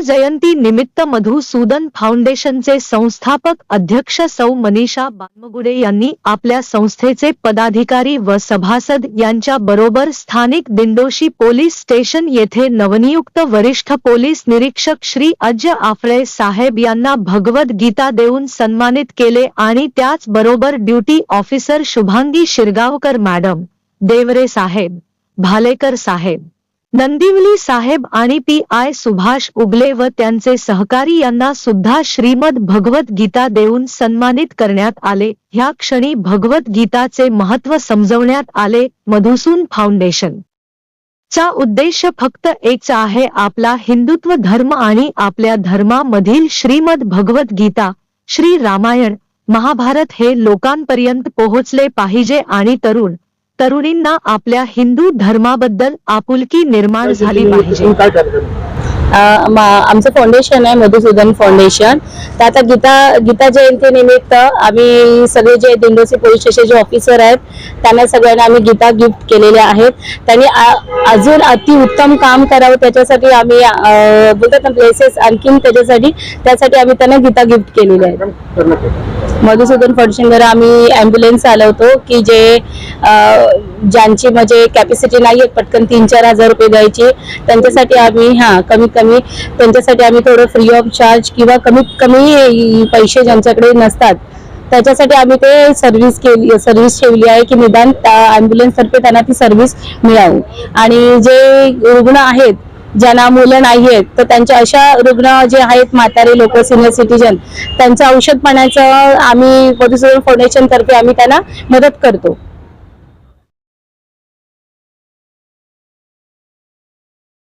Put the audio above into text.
जयंती निमित्त मधुसूदन फाउंडेशनचे संस्थापक अध्यक्ष सौ मनीषा बानमगुडे यांनी आपल्या संस्थेचे पदाधिकारी व सभासद यांच्या बरोबर स्थानिक दिंडोशी पोलीस स्टेशन येथे नवनियुक्त वरिष्ठ पोलीस निरीक्षक श्री अजय आफळे साहेब यांना भगवत गीता देऊन सन्मानित केले आणि त्याच बरोबर duty officer Shubhangi Shirgaonkar madam Deore साहेब भालेकर साहेब. नंदिवली साहेब आणि पी आय सुभाष उगले व त्यांचे सहकारी यांना सुद्धा श्रीमद भगवत गीता देऊन सन्मानित करण्यात आले. ह्या क्षणी भगवत गीताचे महत्त्व समजवण्यात आले मधुसून फाउंडेशन. चा उद्देश फक्त एकच आहे आपला हिंदुत्व धर्म आणि आपल्या धर्मामधील श्रीमद भगवत गीता श्री रामायण महाभारत हे लोकांपर्यंत पोहोचले पाहिजे आणि तरुण तरुणींना आपल्या हिंदू धर्माबद्दल आपुलकी निर्माण झाली पाहिजे. आमचं फाउंडेशन आहे मधुसूदन फाउंडेशन तर आता गीता गीता जयंतीनिमित्त आम्ही सगळे जे दिंडोसी पोलीस स्टेशनचे ऑफिसर आहेत त्यांना सगळ्यांना आम्ही गीता गिफ्ट केलेल्या आहेत. त्यांनी अजून अतिउत्तम काम करावं त्याच्यासाठी आम्ही बोलतात ना प्लेसेस आणखीन त्याच्यासाठी त्यासाठी आम्ही त्यांना गीता गिफ्ट केलेल्या आहेत. मधुसूदन फाउंडेशन द्वारा आम्ही ॲम्ब्युलन्स चालवतो की जे ज्यांची म्हणजे कॅपॅसिटी नाही आहे पटकन तीन चार हजार रुपये द्यायची. त्यांच्यासाठी आम्ही हां कमीत कमी त्यांच्यासाठी आम्ही थोडं फ्री ऑफ चार्ज किंवा कमीत कमी पैसे ज्यांच्याकडे नसतात त्याच्यासाठी आम्ही ते सर्व्हिस केली सर्व्हिस ठेवली आहे की निदान ॲम्ब्युलन्सतर्फे त्यांना ती सर्व्हिस मिळावी. आणि जे रुग्ण आहेत ज्यांना मुलं नाही आहेत तर त्यांच्या अशा रुग्ण जे आहेत म्हातारे लोक सिनियर सिटीजन त्यांचं औषध पाण्याचं आम्ही मधुसूदन फाउंडेशनतर्फे आम्ही त्यांना मदत करतो.